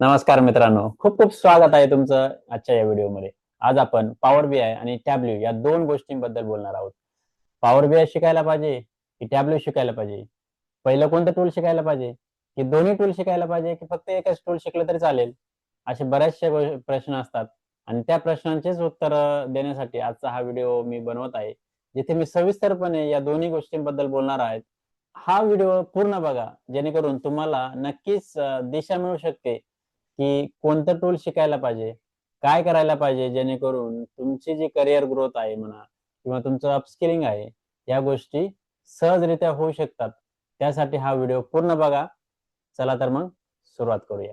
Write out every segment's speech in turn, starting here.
नमस्कार मित्रांनो. खूप खूप स्वागत आहे तुमचं आजच्या या व्हिडिओमध्ये. आज आपण पॉवर बी आय आणि टॅब्ल्यू या दोन गोष्टींबद्दल बोलणार आहोत. पॉवर बी आय शिकायला पाहिजे की टॅब्ल्यू शिकायला पाहिजे? पहिलं कोणतं टूल शिकायला पाहिजे? की दोन्ही टूल शिकायला पाहिजे की फक्त एकच टूल शिकलं तरी चालेल? असे बरेचसे प्रश्न असतात. आणि त्या प्रश्नांचेच उत्तर देण्यासाठी आजचा हा व्हिडिओ मी बनवत आहे. जिथे मी सविस्तरपणे या दोन्ही गोष्टींबद्दल बोलणार आहे. हा व्हिडिओ पूर्ण बघा. जेणेकरून तुम्हाला नक्कीच दिशा मिळू शकते. की कोणतं टूल शिकायला पाहिजे? काय करायला पाहिजे? जेणेकरून तुमची जी करिअर ग्रोथ आहे म्हणा किंवा तुमचं अपस्किलिंग आहे या गोष्टी सहजरित्या होऊ शकतात. त्यासाठी हा व्हिडिओ पूर्ण बघा. चला तर मग सुरुवात करूया.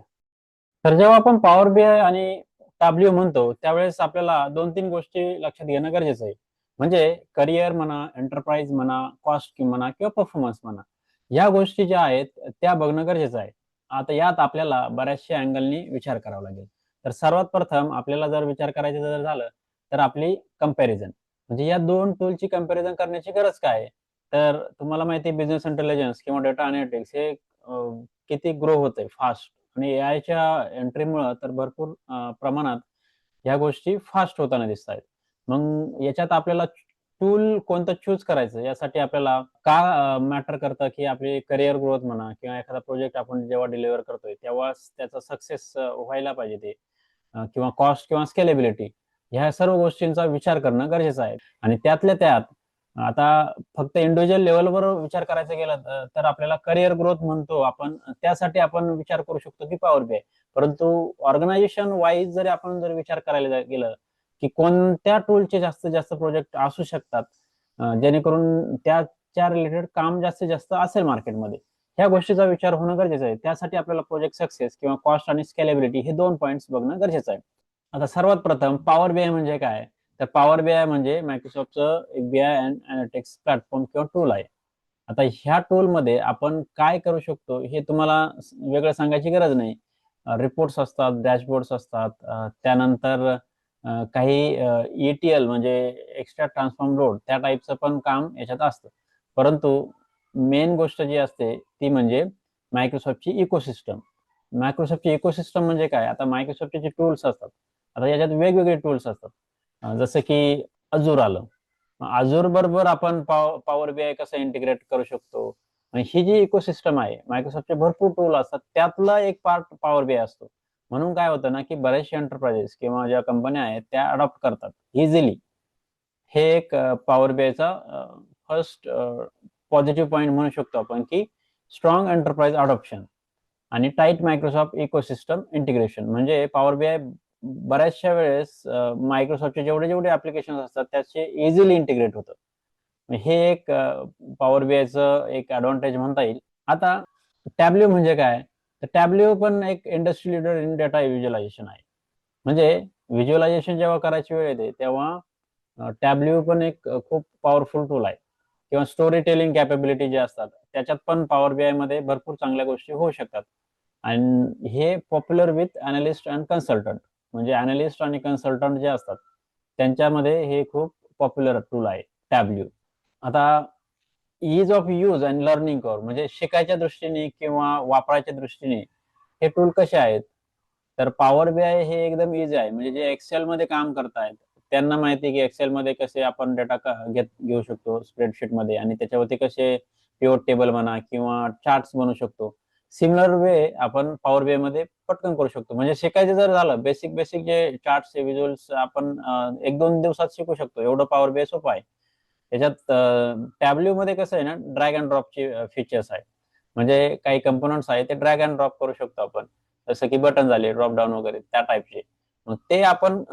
तर जेव्हा आपण पॉवर बी आय आणि टाब्ल्यू म्हणतो त्यावेळेस आपल्याला दोन तीन गोष्टी लक्षात घेणं गरजेचं आहे. म्हणजे करिअर म्हणा एंटरप्राइज म्हणा कॉस्ट म्हणा किंवा परफॉर्मन्स म्हणा या गोष्टी ज्या आहेत त्या बघणं गरजेचं आहे. आता यात आपल्याला बऱ्याचशा अँगलनी विचार करावा लागेल. तर सर्वात प्रथम आपल्याला जर विचार करायचं जर झालं तर आपली कंपॅरिझन म्हणजे या दोन टूलची कंपॅरिझन करण्याची गरज काय तर तुम्हाला माहिती आहे बिझनेस इंटेलिजन्स किंवा डेटा अनालिटिक्स हे किती ग्रो होत आहे फास्ट आणि एआयच्या एंट्रीमुळं तर भरपूर प्रमाणात या गोष्टी फास्ट होताना दिसत आहेत मग याच्यात आपल्याला टूल कोणतं चूज करायचं? यासाठी आपल्याला का मॅटर करतं की आपली करिअर ग्रोथ म्हणा किंवा एखादा प्रोजेक्ट आपण जेव्हा डिलिव्हर करतोय तेव्हा त्याचा सक्सेस व्हायला पाहिजे ते. किंवा कॉस्ट किंवा स्केलेबिलिटी ह्या सर्व गोष्टींचा विचार करणं गरजेचं आहे. आणि त्यातल्या त्यात आता फक्त इंडिव्हिज्युअल लेवलवर विचार करायचा गेला तर- आपल्याला करिअर ग्रोथ म्हणतो आपण त्यासाठी आपण विचार करू शकतो की पॉवर बी परंतु ऑर्गनायझेशन वाईज जरी आपण जर विचार करायला गेलं की कोणत्या टूलचे जास्तीत जास्त प्रोजेक्ट असू शकतात? जेणेकरून त्याच्या रिलेटेड काम जास्तीत जास्त असेल मार्केटमध्ये ह्या गोष्टीचा विचार होणं गरजेचं आहे. त्यासाठी आपल्याला प्रोजेक्ट सक्सेस किंवा कॉस्ट आणि स्केलेबिलिटी हे दोन पॉईंट्स बघणं गरजेचं आहे. आता सर्वात प्रथम पॉवर बी आय म्हणजे काय? तर पॉवर बी आय म्हणजे मायक्रोसॉफ्टचं एक B I and analytics platform किंवा टूल आहे. आता ह्या टूलमध्ये आपण काय करू शकतो हे तुम्हाला वेगळं सांगायची गरज नाही. रिपोर्ट्स असतात डॅशबोर्ड्स असतात. त्यानंतर काही ईटीएल म्हणजे एक्स्ट्रा ट्रान्सफॉर्म लोड त्या टाईपचं पण काम याच्यात असतं. परंतु मेन गोष्ट जी असते ती म्हणजे मायक्रोसॉफ्टची इकोसिस्टम मायक्रोसॉफ्टची इकोसिस्टम म्हणजे काय? आता मायक्रोसॉफ्टचे जे टूल्स असतात आता याच्यात वेगवेगळे टूल्स असतात. जसं की अजूर आलं. अजूर बरोबर आपण पॉवर बी आय कसं इंटिग्रेट करू शकतो? आणि ही जी इकोसिस्टम आहे मायक्रोसॉफ्टचे भरपूर टूल असतात त्यातला एक पार्ट पॉवर बी आय असतो. म्हणून काय होतं ना की बरेचसे एंटरप्राइजेस किंवा ज्या कंपन्या आहेत त्या अडॉप्ट करतात. इझिली हे एक पॉवर बीआयचा फर्स्ट पॉझिटिव्ह पॉईंट म्हणू शकतो आपण की स्ट्रॉंग एंटरप्राइज अडॉप्शन आणि टाईट मायक्रोसॉफ्ट इकोसिस्टम इंटिग्रेशन म्हणजे पॉवर बी आय बऱ्याचशा वेळेस मायक्रोसॉफ्टचे जेवढे जेवढे ऍप्लिकेशन असतात त्याचे इझिली इंटिग्रेट होतं. हे एक पॉवर बीआयचं एक ऍडव्हान्टेज म्हणता येईल. आता टॅब्ल्यू म्हणजे काय? तर टॅब्ल्यू पण एक industry leader in data visualization आहे. म्हणजे व्हिज्युअलायझेशन जेव्हा करायची वेळ येते तेव्हा टॅब्ल्यू पण एक खूप पॉवरफुल टूल आहे. किंवा स्टोरी टेलिंग कॅपेबिलिटी जे असतात त्याच्यात पण पॉवर बी आयमध्ये भरपूर चांगल्या गोष्टी होऊ शकतात. म्हणजे आणि हे popular with analyst and consultant म्हणजे अनालिस्ट आणि कन्सल्टंट जे असतात त्यांच्यामध्ये हे खूप पॉप्युलर टूल आहे टॅब्ल्यू आता ease of use and learning curve म्हणजे शिकायच्या दृष्टीने किंवा वापरायच्या दृष्टीने हे टूल कसे आहेत? तर पॉवर बी आय हे एकदम इझी आहे. म्हणजे जे एक्सेल मध्ये काम करतायत त्यांना माहिती की एक्सेल मध्ये कसे आपण डेटा घेत घेऊ शकतो स्प्रेडशीटमध्ये आणि त्याच्यावरती कसे पिओट टेबल म्हणा किंवा चार्ट्स बनवू शकतो. सिमिलर वे आपण पॉवर बी मध्ये पटकन करू शकतो. म्हणजे शिकायचं जर झालं बेसिक बेसिक जे चार्ट्स विज्युअल्स आपण एक दोन दिवसात शिकू शकतो. एवढं पॉवर बी सोपं आहे. याच्यात टॅब्ल्यू मध्ये कसं आहे ना ड्रॅग अँड ड्रॉपची फीचर्स आहे म्हणजे काही कंपोनंट्स आहे ते ड्रॅग अँड ड्रॉप करू शकतो आपण. जसं की बटन झाले ड्रॉप डाऊन वगैरे त्या टाईपचे मग ते आपण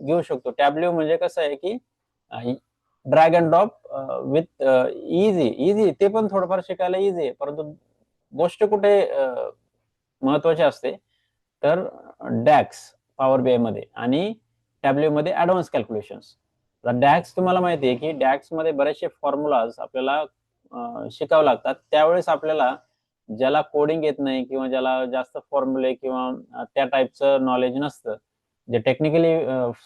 घेऊ शकतो. टॅब्ल्यू म्हणजे कसं आहे की drag and drop with easy easy ते पण थोडंफार शिकायला इझी आहे. परंतु गोष्ट कुठे महत्वाची असते तर डॅक्स पॉवर बी मध्ये आणि टॅब्ल्यू मध्ये ऍडव्हान्स कॅल्क्युलेशन्स डॅक्स तुम्हाला माहिती आहे की डॅक्समध्ये बरेचसे फॉर्म्युलाज आपल्याला शिकावं लागतात. त्यावेळेस आपल्याला ज्याला कोडिंग येत नाही किंवा ज्याला जास्त फॉर्म्युले किंवा त्या टाईपचं नॉलेज नसतं जे टेक्निकली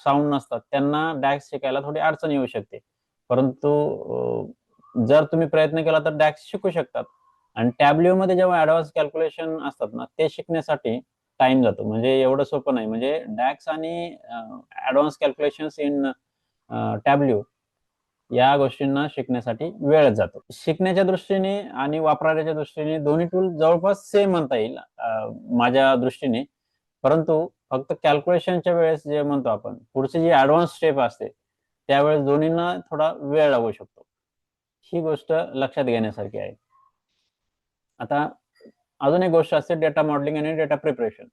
साऊंड नसतात त्यांना डॅक्स शिकायला थोडी अडचण येऊ शकते. परंतु जर तुम्ही प्रयत्न केला तर डॅक्स शिकू शकतात. आणि टॅब्ल्यू मध्ये जेव्हा ऍडव्हान्स कॅल्क्युलेशन असतात ना ते शिकण्यासाठी टाइम जातो. म्हणजे एवढं सोपं नाही. म्हणजे डॅक्स आणि ऍडव्हान्स कॅल्क्युलेशन इन टॅब्ल्यू या गोष्टींना शिकण्यासाठी वेळ जातो. शिकण्याच्या दृष्टीने आणि वापरण्याच्या दृष्टीने दोन्ही टूल जवळपास सेम म्हणता येईल माझ्या दृष्टीने. परंतु फक्त कॅल्क्युलेशनच्या वेळेस जे म्हणतो आपण पुढची जी ऍडव्हान्स स्टेप असते त्यावेळेस दोन्हींना थोडा वेळ लागू शकतो. ही गोष्ट लक्षात घेण्यासारखी आहे. आता अजून एक गोष्ट असते डेटा मॉडेलिंग आणि डेटा प्रिपरेशन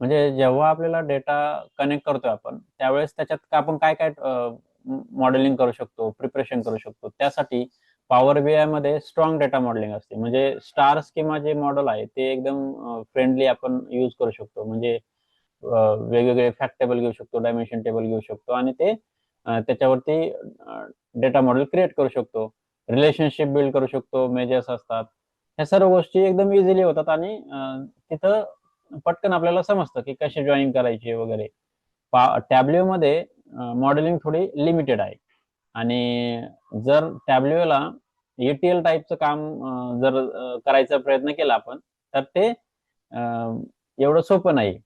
म्हणजे जेव्हा आपल्याला डेटा कनेक्ट करतोय आपण त्यावेळेस त्याच्यात आपण काय काय मॉडेलिंग करू शकतो प्रिपरेशन करू शकतो. त्यासाठी पॉवर बीआयमध्ये स्ट्रॉंग डेटा मॉडेलिंग असते. म्हणजे स्टार स्किमा जे मॉडेल आहे ते एकदम फ्रेंडली आपण यूज करू शकतो. म्हणजे वेगवेगळे फॅक्ट टेबल घेऊ शकतो डायमेन्शन टेबल घेऊ शकतो आणि ते त्याच्यावरती डेटा मॉडेल क्रिएट करू शकतो. रिलेशनशिप बिल्ड करू शकतो मेजर्स असतात. ह्या सर्व गोष्टी एकदम इझिली होतात आणि तिथं पटकन आपल्याला समजतं की कशी जॉईन करायची वगैरे. टॅब्ल्यू मध्ये मॉडेलिंग थोडी लिमिटेड आहे. आणि जर टॅब्ल्यूला एटीएल टाईपचं काम जर करायचा प्रयत्न केला आपण तर ते एवढं सोपं नाही.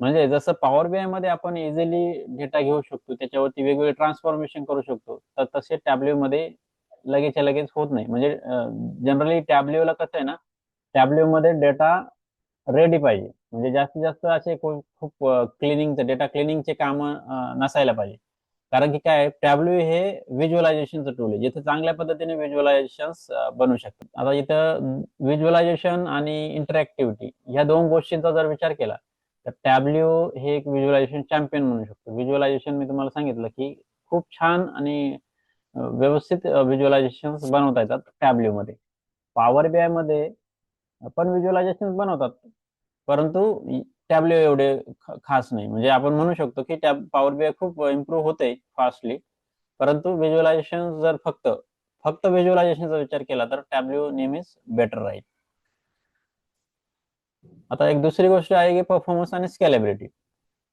म्हणजे जसं पॉवर बीआयमध्ये आपण इझिली डेटा घेऊ शकतो त्याच्यावरती वेगवेगळे ट्रान्सफॉर्मेशन करू शकतो तर तसे टॅब्ल्यू मध्ये लगेचच्या लगेच होत नाही. म्हणजे जनरली टॅब्ल्यूला कसं आहे ना टॅब्ल्यू मध्ये डेटा रेडी पाहिजे. म्हणजे जास्तीत जास्त असे कोण खूप क्लिनिंगचं डेटा क्लिनिंगचे काम नसायला पाहिजे. कारण की काय टॅब्ल्यू हे व्हिज्युअलायझेशनचं टूल आहे. जिथे चांगल्या पद्धतीने व्हिज्युअलायझेशन बनू शकतात. आता इथं व्हिज्युअलायझेशन आणि इंटरॅक्टिव्हिटी ह्या दोन गोष्टींचा जर विचार केला तर टॅब्ल्यू हे एक व्हिज्युअलायझेशन चॅम्पियन म्हणू शकतो. व्हिज्युअलायझेशन मी तुम्हाला सांगितलं की खूप छान आणि व्यवस्थित व्हिज्युअलायझेशन बनवता येतात टॅब्ल्यू मध्ये. पॉवर बीआयमध्ये पण व्हिज्युअलायझेशन बनवतात. परंतु टॅब्ल्यू एवढे खास नाही. म्हणजे आपण म्हणू शकतो की टॅब पॉवर बीआय खूप इम्प्रूव्ह होते फास्टली परंतु व्हिज्युअलायझेशन जर फक्त फक्त व्हिज्युअलायझेशनचा विचार केला तर टॅब्ल्यू नेहमीच बेटर राहील. आता एक दुसरी गोष्ट आहे की परफॉर्मन्स आणि स्केलेबिलिटी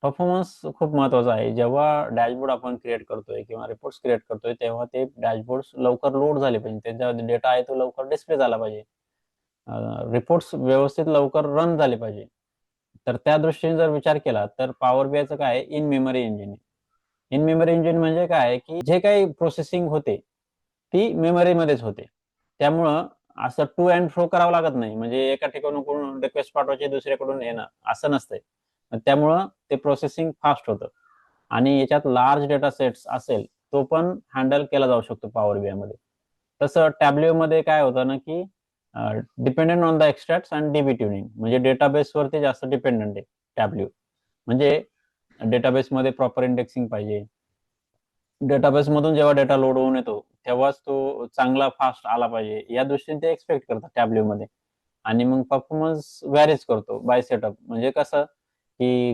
परफॉर्मन्स खूप महत्त्वाचा आहे. जेव्हा डॅशबोर्ड आपण क्रिएट करतोय किंवा रिपोर्ट्स क्रिएट करतोय तेव्हा ते डॅशबोर्ड लवकर लोड झाले पाहिजे. त्याचा डेटा आहे तो लवकर डिस्प्ले झाला पाहिजे. रिपोर्ट्स व्यवस्थित लवकर रन झाले पाहिजे. तर त्या दृष्टीने जर विचार केला तर पॉवर बीआयचं काय in memory engine in memory engine म्हणजे काय की जे काही प्रोसेसिंग होते ती मेमरीमध्येच होते. त्यामुळं असं टू अँड फ्रो करावं लागत नाही. म्हणजे एका ठिकाणून रिक्वेस्ट पाठवायची दुसऱ्याकडून येणं असं नसतंय. त्यामुळं ते प्रोसेसिंग फास्ट होतं. आणि याच्यात लार्ज डेटा सेट्स असेल तो पण हँडल केला जाऊ शकतो पॉवर बीआयमध्ये. तसं टॅब्ल्यू मध्ये काय होतं ना की dependent on the extract and DB tuning म्हणजे डेटाबेस वरती जास्त डिपेंडंट आहे टॅब्ल्यू म्हणजे डेटाबेस मध्ये प्रॉपर इंडेक्सिंग पाहिजे. डेटाबेस मधून जेव्हा डेटा लोड होऊन येतो तेव्हाच तो चांगला फास्ट आला पाहिजे. या दृष्टीने ते एक्सपेक्ट करतात टॅब्ल्यू मध्ये. आणि मग परफॉर्मन्स व्हॅरीज करतो बाय सेटअप म्हणजे कसं की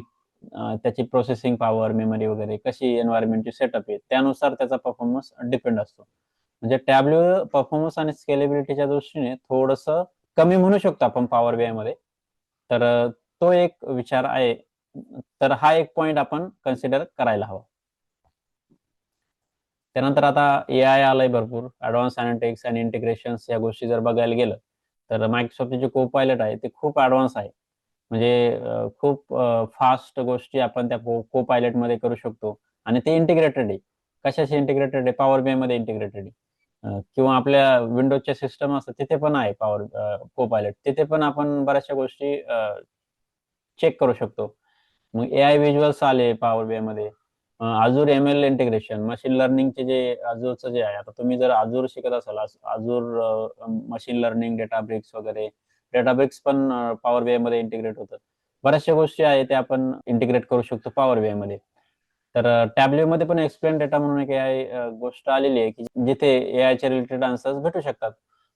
त्याची प्रोसेसिंग पॉवर मेमरी वगैरे कशी एन्व्हायरमेंटची सेटअप आहे त्यानुसार त्याचा परफॉर्मन्स डिपेंड असतो. म्हणजे टॅब्ल्यू परफॉर्मन्स आणि स्केलेबिलिटीच्या दृष्टीने थोडस कमी म्हणू शकतो आपण पॉवर बीआयमध्ये. तर तो एक विचार आहे. तर हा एक पॉइंट आपण कन्सिडर करायला हवा. त्यानंतर आता ए आय आलंय भरपूर. ऍडव्हान्स अॅनालिटिक्स आणि इंटिग्रेशन या गोष्टी जर बघायला गेलं तर मायक्रोसॉफ्टचे जे को पायलट आहे ते खूप ऍडव्हान्स आहे. म्हणजे खूप फास्ट गोष्टी आपण त्या को पायलटमध्ये करू शकतो. आणि ते इंटिग्रेटेड आहे. कशाशी इंटिग्रेटेड आहे? पॉवर बी मध्ये इंटिग्रेटेड आहे. किंवा आपल्या विंडोजच्या सिस्टम असतात तिथे पण आहे पॉवर को पायलट तिथे पण आपण बऱ्याचशा गोष्टी चेक करू शकतो. मग ए आय व्हिज्युअल्स आले पॉवर बी मध्ये. Azure M L integration machine लर्निंगचे जे अजूरचं जे आहे आता तुम्ही जर अजूर शिकत असाल Azure machine learning Databricks वगैरे डेटा ब्रिक्स पण पॉवर बी मध्ये इंटिग्रेट होतं. बऱ्याचशा गोष्टी आहेत त्या आपण इंटिग्रेट करू शकतो पॉवर बी मध्ये. तर टॅबलेटमध्ये पण एक्सप्लेन डेटा म्हणून एक गोष्ट आलेली आहे की जिथे AI चे रिलेटेड आन्सर्स भेटू शकतात.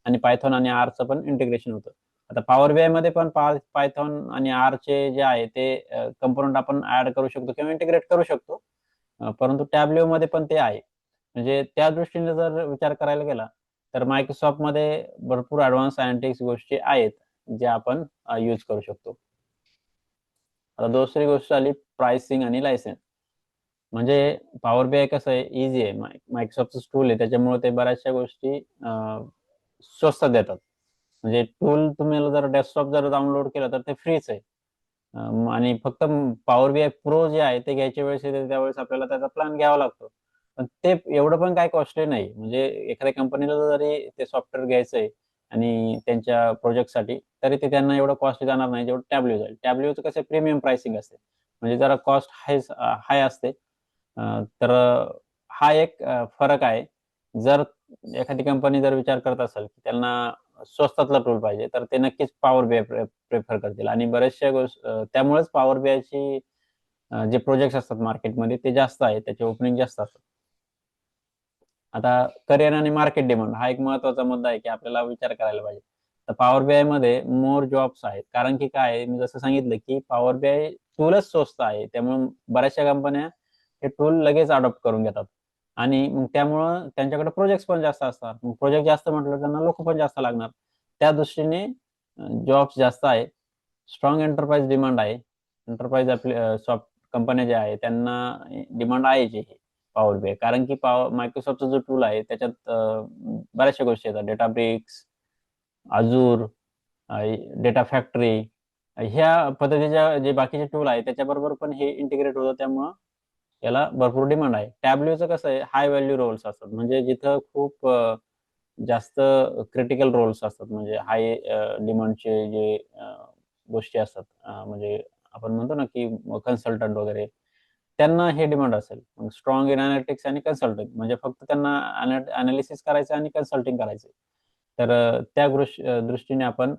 आणि पायथॉन आणि आरचं पण इंटिग्रेशन होतं. आता पॉवर बीआयमध्ये पण पायथॉन आणि आर चे जे आहे ते कंपोनंट आपण ऍड करू शकतो किंवा इंटिग्रेट करू शकतो. परंतु टॅब्ल्यू मध्ये पण ते आहे. म्हणजे त्या दृष्टीने जर विचार करायला गेला तर मायक्रोसॉफ्टमध्ये भरपूर ऍडव्हान्स अनालिटिक्स गोष्टी आहेत ज्या आपण यूज करू शकतो. आता दुसरी गोष्ट आली प्राइसिंग आणि लायसन्स म्हणजे पॉवर बीआय कसं आहे? इझी आहे. मायक्रोसॉफ्टचं टूल आहे. त्याच्यामुळे ते बऱ्याचशा गोष्टी स्वस्त देतात. म्हणजे टूल तुम्हाला जर डेस्कटॉप जर डाउनलोड केलं तर ते फ्रीच आहे. आणि फक्त पॉवर बी आय प्रो जे आहे ते घ्यायच्या वेळेस येते. त्यावेळेस आपल्याला त्याचा प्लॅन घ्यावा लागतो. पण ते एवढं पण काय कॉस्टली नाही. म्हणजे एखाद्या कंपनीला जरी ते सॉफ्टवेअर घ्यायचं आहे आणि त्यांच्या प्रोजेक्टसाठी तरी ते त्यांना एवढं कॉस्ट जाणार नाही जेवढं टॅब्ल्यू जाईल टॅब्ल्यूचं कसं प्रीमियम प्राइसिंग असते. म्हणजे जरा कॉस्ट हाय हाय असते. तर हा एक फरक आहे. जर एखादी कंपनी जर विचार करत असेल की त्यांना स्वस्तातला टूल पाहिजे तर ते नक्कीच पॉवर बी आय प्रेफर करतील. आणि बऱ्याचशा गोष्ट त्यामुळेच पॉवर बी आयची जे प्रोजेक्ट असतात मार्केटमध्ये ते जास्त आहे. त्याचे ओपनिंग जास्त असतात. आता करिअर आणि मार्केट डिमांड हा एक महत्त्वाचा मुद्दा आहे की आपल्याला विचार करायला पाहिजे. तर पॉवर बी आयमध्ये मोर जॉब्स आहेत. कारण की काय आहे, मी जसं सांगितलं की पॉवर बी आय टूलच स्वस्त आहे. त्यामुळे बऱ्याचशा कंपन्या हे टूल लगेच अडॉप्ट करून घेतात. आणि मग त्यामुळं त्यांच्याकडे प्रोजेक्ट पण जास्त असतात. मग प्रोजेक्ट जास्त म्हटलं त्यांना लोक पण जास्त लागणार. त्या दृष्टीने जॉब्स जास्त आहे. स्ट्रॉंग एंटरप्राइज डिमांड आहे. एंटरप्राइज आपले सॉफ्ट कंपन्या ज्या आहे त्यांना डिमांड आहे जे पॉवर बी कारण की पॉवर मायक्रोसॉफ्टचा जो टूल आहे त्याच्यात बऱ्याचशा गोष्टी येतात. Databricks Azure data factory ह्या पद्धतीच्या जे बाकीचे टूल आहे त्याच्याबरोबर पण हे इंटिग्रेट होतं. त्यामुळं याला भरपूर डिमांड आहे. टॅब्ल्यूचं कसं आहे हाय व्हॅल्यू रोल्स असतात. म्हणजे जिथं खूप जास्त क्रिटिकल रोल्स असतात. म्हणजे हाय डिमांडचे जे गोष्टी असतात. म्हणजे आपण म्हणतो ना की कन्सल्टंट वगैरे त्यांना हे डिमांड असेल. स्ट्रॉंग इन अनालिटिक्स आणि कन्सल्टिंग म्हणजे फक्त त्यांना अनालिसिस करायचं आणि कन्सल्टिंग करायचं. तर त्या दृष्टीने आपण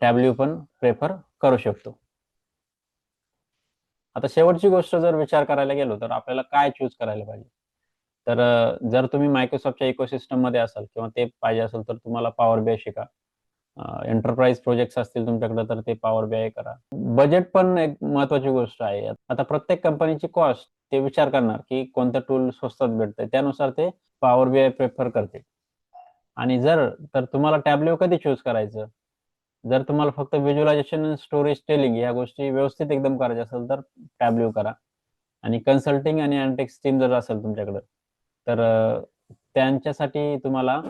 टॅब्ल्यू पण प्रेफर करू शकतो. आता शेवटची गोष्ट जर विचार करायला गेलो तर आपल्याला काय चूज करायला पाहिजे? तर जर तुम्ही मायक्रोसॉफ्टच्या इकोसिस्टममध्ये असाल किंवा ते पाहिजे असेल तर तुम्हाला पॉवर बी आय शिका एंटरप्राइज प्रोजेक्ट्स असतील तुमच्याकडे तर ते पॉवर बी आय करा. बजेट पण एक महत्वाची गोष्ट आहे. आता प्रत्येक कंपनीची कॉस्ट ते विचार करणार की कोणतं टूल स्वस्तात भेटतंय. त्यानुसार ते पॉवर बी आय प्रेफर करतील. आणि जर तर तुम्हाला टॅब्ल्यू कधी चूज करायचं? जर तुम्हाला फक्त व्हिज्युअलायझेशन स्टोरेज टेलिंग या गोष्टी व्यवस्थित एकदम करायच्या असेल तर टॅब्ल्यू करा. आणि कन्सल्टिंग आणि अँटेक्स टीम जर असेल तुमच्याकडे तर त्यांच्यासाठी तुम्हाला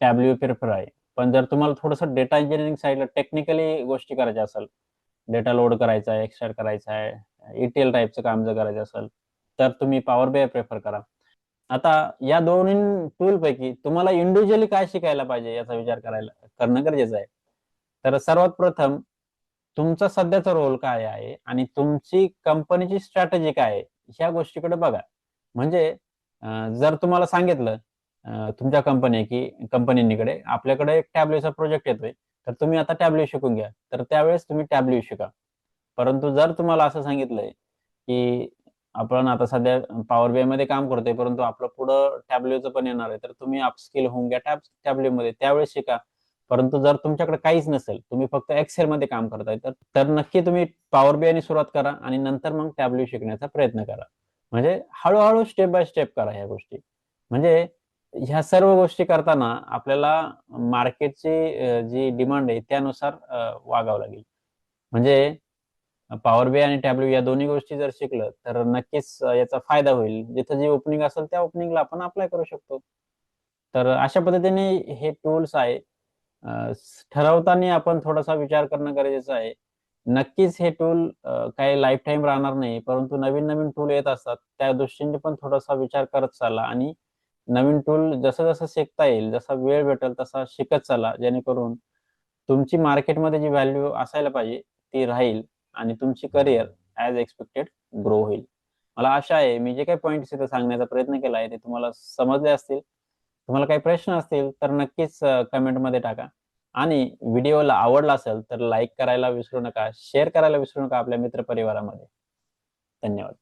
टॅब्ल्यू प्रेफर आहे. पण जर तुम्हाला थोडंसं डेटा इंजिनिअरिंग साईडला टेक्निकली गोष्टी करायच्या असेल डेटा लोड करायचा आहे एक्सट्रॅक्ट करायचा आहे इटेल टाईपचं काम जर करायचं असेल तर तुम्ही पॉवर बी आय प्रेफर करा. आता या दोन्ही टूल पैकी तुम्हाला इंडिव्हिज्युअली काय शिकायला पाहिजे याचा विचार करायला करणं गरजेचं आहे. तर सर्वात प्रथम तुमचा सध्याचा रोल काय आहे आणि तुमची कंपनीची स्ट्रॅटेजी काय आहे ह्या गोष्टीकडे बघा. म्हणजे जर तुम्हाला सांगितलं तुमच्या कंपनी की कंपनीकडे आपल्याकडे एक टॅबलेटचा प्रोजेक्ट येतोय तर तुम्ही आता टॅब्ल्यू शिकून घ्या. तर त्यावेळेस तुम्ही टॅब्ल्यू शिका. परंतु जर तुम्हाला असं सांगितलंय की आपण आता सध्या पॉवर बी मध्ये काम करतोय परंतु आपलं पुढं टॅबलेटचं पण येणार आहे तर तुम्ही अपस्किल होऊन घ्या टॅब टॅब्ल्यू मध्ये. त्यावेळेस शिका. परंतु जर तुमच्याकडे काहीच नसेल तुम्ही फक्त एक्सेल मध्ये काम करताय तर तर नक्की तुम्ही पॉवर बीआयने सुरुवात करा आणि नंतर मग टॅब्ल्यू शिकण्याचा प्रयत्न करा. म्हणजे हळूहळू स्टेप बाय स्टेप करा ह्या गोष्टी. म्हणजे ह्या सर्व गोष्टी करताना आपल्याला मार्केटची जी डिमांड आहे त्यानुसार वागावं लागेल. म्हणजे पॉवर बी आणि टॅब्ल्यू या दोन्ही गोष्टी जर शिकलं तर नक्कीच याचा फायदा होईल. जिथं जी ओपनिंग असेल त्या ओपनिंगला आपण अप्लाय करू शकतो. तर अशा पद्धतीने हे टूल्स आहे. ठरवताना आपण थोडासा विचार करणं गरजेचं आहे. नक्कीच हे टूल काही लाईफ टाईम राहणार नाही परंतु नवीन नवीन टूल येत असतात. त्या दृष्टीने पण थोडासा विचार करत चालला आणि नवीन टूल जसं जसं शिकता येईल जसा वेळ भेटेल तसा शिकत चाला जेणेकरून तुमची मार्केटमध्ये जी व्हॅल्यू असायला पाहिजे ती राहील आणि तुमची करिअर ॲज एक्सपेक्टेड ग्रो होईल. मला आशा आहे मी जे काही पॉईंट्स इथे सांगण्याचा प्रयत्न केला आहे ते तुम्हाला समजले असतील. तुम्हाला काही प्रश्न असतील तर नक्कीच कमेंटमध्ये टाका. आणि व्हिडिओला आवडला असेल तर लाईक करायला विसरू नका शेअर करायला विसरू नका आपल्या मित्रपरिवारामध्ये. धन्यवाद.